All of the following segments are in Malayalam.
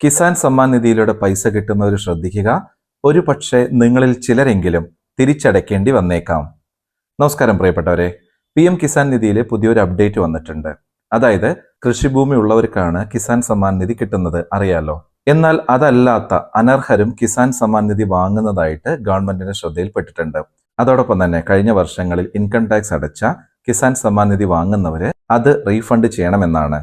കിസാൻ സമ്മാൻ നിധിയിലൂടെ പൈസ കിട്ടുന്നവർ ശ്രദ്ധിക്കുക. ഒരു പക്ഷേ നിങ്ങളിൽ ചിലരെങ്കിലും തിരിച്ചടയ്ക്കേണ്ടി വന്നേക്കാം. നമസ്കാരം പ്രിയപ്പെട്ടവരെ. പി എം കിസാൻ നിധിയിൽ പുതിയൊരു അപ്ഡേറ്റ് വന്നിട്ടുണ്ട്. അതായത് കൃഷിഭൂമി ഉള്ളവർക്കാണ് കിസാൻ സമ്മാൻ നിധി കിട്ടുന്നത് അറിയാലോ. എന്നാൽ അതല്ലാത്ത അനർഹരും കിസാൻ സമ്മാൻ നിധി വാങ്ങുന്നതായിട്ട് ഗവൺമെന്റിന്റെ ശ്രദ്ധയിൽപ്പെട്ടിട്ടുണ്ട്. അതോടൊപ്പം തന്നെ കഴിഞ്ഞ വർഷങ്ങളിൽ ഇൻകം ടാക്സ് അടച്ച കിസാൻ സമ്മാൻ നിധി വാങ്ങുന്നവര് അത് റീഫണ്ട് ചെയ്യണമെന്നാണ്.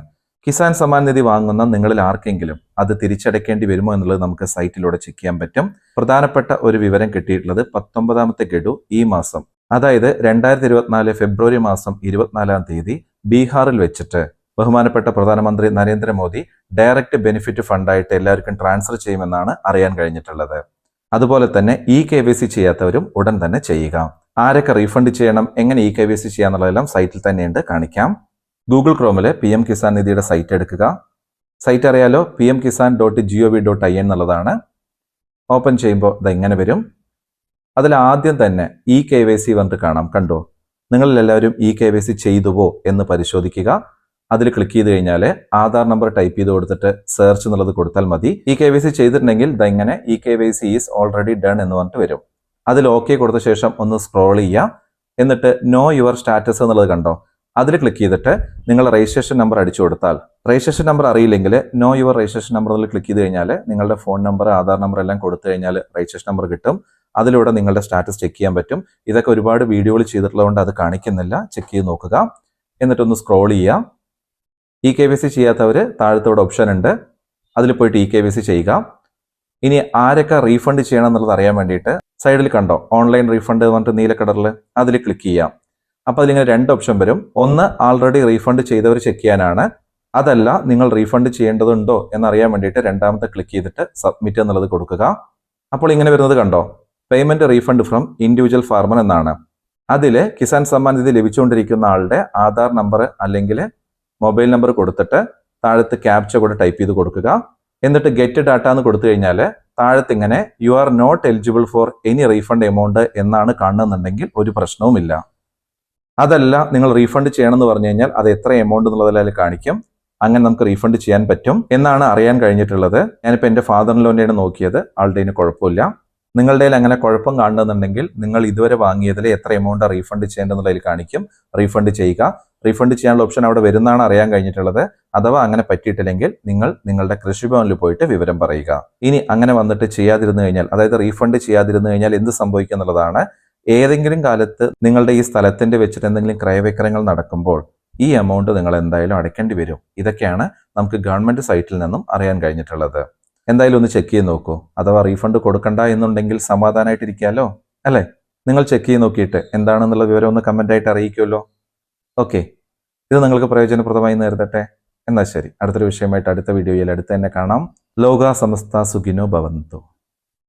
കിസാൻ സമ്മാൻ നിധി വാങ്ങുന്ന നിങ്ങളിൽ ആർക്കെങ്കിലും അത് തിരിച്ചടയ്ക്കേണ്ടി വരുമോ എന്നുള്ളത് നമുക്ക് സൈറ്റിലൂടെ ചെക്ക് ചെയ്യാൻ പറ്റും. പ്രധാനപ്പെട്ട ഒരു വിവരം കിട്ടിയിട്ടുള്ളത് പത്തൊമ്പതാമത്തെ ഗഡു ഈ മാസം അതായത് രണ്ടായിരത്തി ഇരുപത്തിനാല് ഫെബ്രുവരി മാസം ഇരുപത്തിനാലാം തീയതി ബീഹാറിൽ വെച്ചിട്ട് ബഹുമാനപ്പെട്ട പ്രധാനമന്ത്രി നരേന്ദ്രമോദി ഡയറക്റ്റ് ബെനിഫിറ്റ് ഫണ്ടായിട്ട് എല്ലാവർക്കും ട്രാൻസ്ഫർ ചെയ്യുമെന്നാണ് അറിയാൻ കഴിഞ്ഞിട്ടുള്ളത്. അതുപോലെ തന്നെ ഇ കെ വി സി ചെയ്യാത്തവരും ഉടൻ തന്നെ ചെയ്യുക. ആരൊക്കെ റീഫണ്ട് ചെയ്യണം എങ്ങനെ ഇ കെ വി സി ചെയ്യാന്നുള്ളതെല്ലാം സൈറ്റിൽ തന്നെയുണ്ട് കാണിക്കാം. ഗൂഗിൾ ക്രോമിലെ പി എം കിസാൻ നിധിയുടെ സൈറ്റ് എടുക്കുക. സൈറ്റ് അറിയാലോ P M Kisan dot G O V dot I N എന്നുള്ളതാണ്. ഓപ്പൺ ചെയ്യുമ്പോൾ ഇത് ഇങ്ങനെ വരും. അതിൽ ആദ്യം തന്നെ ഇ കെ വൈ സി വന്നിട്ട് കാണാം. കണ്ടോ? നിങ്ങളിലെല്ലാവരും ഇ കെ വൈ സി ചെയ്തുവോ എന്ന് പരിശോധിക്കുക. അതിൽ ക്ലിക്ക് ചെയ്ത് കഴിഞ്ഞാൽ ആധാർ നമ്പർ ടൈപ്പ് ചെയ്ത് കൊടുത്തിട്ട് സെർച്ച് എന്നുള്ളത് കൊടുത്താൽ മതി. ഇ കെ വൈ സി ചെയ്തിട്ടുണ്ടെങ്കിൽ ഇതെങ്ങനെ E K Y C is already done എന്ന് പറഞ്ഞിട്ട് വരും. അതിൽ ഓക്കെ കൊടുത്ത ശേഷം ഒന്ന് സ്ക്രോൾ ചെയ്യുക. എന്നിട്ട് നോ യുവർ സ്റ്റാറ്റസ് എന്നുള്ളത് കണ്ടോ? അതിൽ ക്ലിക്ക് ചെയ്തിട്ട് നിങ്ങൾ രജിസ്ട്രേഷൻ നമ്പർ അടിച്ചു കൊടുത്താൽ രജിസ്ട്രേഷൻ നമ്പർ അറിയില്ലെങ്കിൽ നോ യുവർ രജിസ്ട്രേഷൻ നമ്പർ അതിൽ ക്ലിക്ക് ചെയ്ത് കഴിഞ്ഞാൽ നിങ്ങളുടെ ഫോൺ നമ്പർ ആധാർ നമ്പർ എല്ലാം കൊടുത്തു കഴിഞ്ഞാൽ രജിസ്ട്രേഷൻ നമ്പർ കിട്ടും. അതിലൂടെ നിങ്ങളുടെ സ്റ്റാറ്റസ് ചെക്ക് ചെയ്യാൻ പറ്റും. ഇതൊക്കെ ഒരുപാട് വീഡിയോകൾ ചെയ്തിട്ടുള്ളതുകൊണ്ട് അത് കാണിക്കുന്നില്ല. ചെക്ക് ചെയ്ത് നോക്കുക. എന്നിട്ടൊന്ന് സ്ക്രോൾ ചെയ്യാം ഇ കെ വി സി ചെയ്യാത്തവർ താഴത്തോടെ ഓപ്ഷൻ ഉണ്ട്. അതിൽ പോയിട്ട് ഇ കെ വി സി ചെയ്യുക. ഇനി ആരൊക്കെ റീഫണ്ട് ചെയ്യണം എന്നുള്ളത് അറിയാൻ വേണ്ടിയിട്ട് സൈഡിൽ കണ്ടോ? ഓൺലൈൻ റീഫണ്ട് എന്ന് പറഞ്ഞിട്ട് നീല കളറിൽ അതിൽ ക്ലിക്ക് ചെയ്യാം അപ്പോൾ അതിലിങ്ങനെ രണ്ട് ഓപ്ഷൻ വരും. ഒന്ന് ആൾറെഡി റീഫണ്ട് ചെയ്തവർ ചെക്ക് ചെയ്യാനാണ്. അതല്ല നിങ്ങൾ റീഫണ്ട് ചെയ്യേണ്ടതുണ്ടോ എന്നറിയാൻ വേണ്ടിയിട്ട് രണ്ടാമത്തെ ക്ലിക്ക് ചെയ്തിട്ട് സബ്മിറ്റ് എന്നുള്ളത് കൊടുക്കുക. അപ്പോൾ ഇങ്ങനെ വരുന്നത് കണ്ടോ? Payment refund from individual farmer എന്നാണ്. അതിൽ കിസാൻ സമ്മാൻ നിധി ലഭിച്ചുകൊണ്ടിരിക്കുന്ന ആളുടെ ആധാർ നമ്പർ അല്ലെങ്കിൽ മൊബൈൽ നമ്പർ കൊടുത്തിട്ട് താഴത്ത് ക്യാപ്ച കൂടെ ടൈപ്പ് ചെയ്ത് കൊടുക്കുക. എന്നിട്ട് ഗെറ്റ് ഡാറ്റ എന്ന് കൊടുത്തു കഴിഞ്ഞാൽ താഴത്ത് ഇങ്ങനെ you are not eligible for any refund amount എന്നാണ് കാണുന്നുണ്ടെങ്കിൽ ഒരു പ്രശ്നവുമില്ല. അതല്ല നിങ്ങൾ റീഫണ്ട് ചെയ്യണം എന്ന് പറഞ്ഞു കഴിഞ്ഞാൽ അത് എത്ര എമൗണ്ട് എന്നുള്ളതിൽ കാണിക്കും. അങ്ങനെ നമുക്ക് റീഫണ്ട് ചെയ്യാൻ പറ്റും. എന്നാണ് അറിയാൻ കഴിഞ്ഞിട്ടുള്ളത്. ഞാനിപ്പോൾ എന്റെ ഫാദർ ലോന്റെയാണ് നോക്കിയത്. ആളുടെ കുഴപ്പമില്ല. നിങ്ങളുടെ അങ്ങനെ കുഴപ്പം കാണുന്നുണ്ടെങ്കിൽ നിങ്ങൾ ഇതുവരെ വാങ്ങിയതിൽ എത്ര എമൗണ്ട് റീഫണ്ട് ചെയ്യേണ്ടതെന്നുള്ളതിൽ കാണിക്കും. റീഫണ്ട് ചെയ്യുക. റീഫണ്ട് ചെയ്യാനുള്ള ഓപ്ഷൻ അവിടെ വരുന്നതാണ് അറിയാൻ കഴിഞ്ഞിട്ടുള്ളത്. അഥവാ അങ്ങനെ പറ്റിയിട്ടില്ലെങ്കിൽ നിങ്ങൾ നിങ്ങളുടെ കൃഷിഭവനിൽ പോയിട്ട് വിവരം പറയുക. ഇനി അങ്ങനെ വന്നിട്ട് ചെയ്യാതിരുന്നു കഴിഞ്ഞാൽ അതായത് റീഫണ്ട് ചെയ്യാതിരുന്നു കഴിഞ്ഞാൽ എന്ത് സംഭവിക്കുക എന്നുള്ളതാണ് ഏതെങ്കിലും കാലത്ത് നിങ്ങളുടെ ഈ സ്ഥലത്തിന്റെ വെച്ചിട്ട് എന്തെങ്കിലും ക്രയവിക്രയങ്ങൾ നടക്കുമ്പോൾ ഈ എമൗണ്ട് നിങ്ങൾ എന്തായാലും അടയ്ക്കേണ്ടി വരും. ഇതൊക്കെയാണ് നമുക്ക് ഗവൺമെന്റ് സൈറ്റിൽ നിന്നും അറിയാൻ കഴിഞ്ഞിട്ടുള്ളത്. എന്തായാലും ഒന്ന് ചെക്ക് ചെയ്ത് നോക്കൂ. അഥവാ റീഫണ്ട് കൊടുക്കണ്ട എന്നുണ്ടെങ്കിൽ സമാധാനമായിട്ടിരിക്കാമല്ലോ അല്ലേ? നിങ്ങൾ ചെക്ക് ചെയ്ത് നോക്കിയിട്ട് എന്താണെന്നുള്ള വിവരം ഒന്ന് കമന്റ് ആയിട്ട് അറിയിക്കുമല്ലോ? ഓക്കെ ഇത് നിങ്ങൾക്ക് പ്രയോജനപ്രദമായി നേരിടട്ടെ? എന്നാൽ ശരി. അടുത്തൊരു വിഷയമായിട്ട് അടുത്ത വീഡിയോയിൽ അടുത്ത് തന്നെ കാണാം. ലോക സമസ്ത സുഖിനോ ഭവന്തു.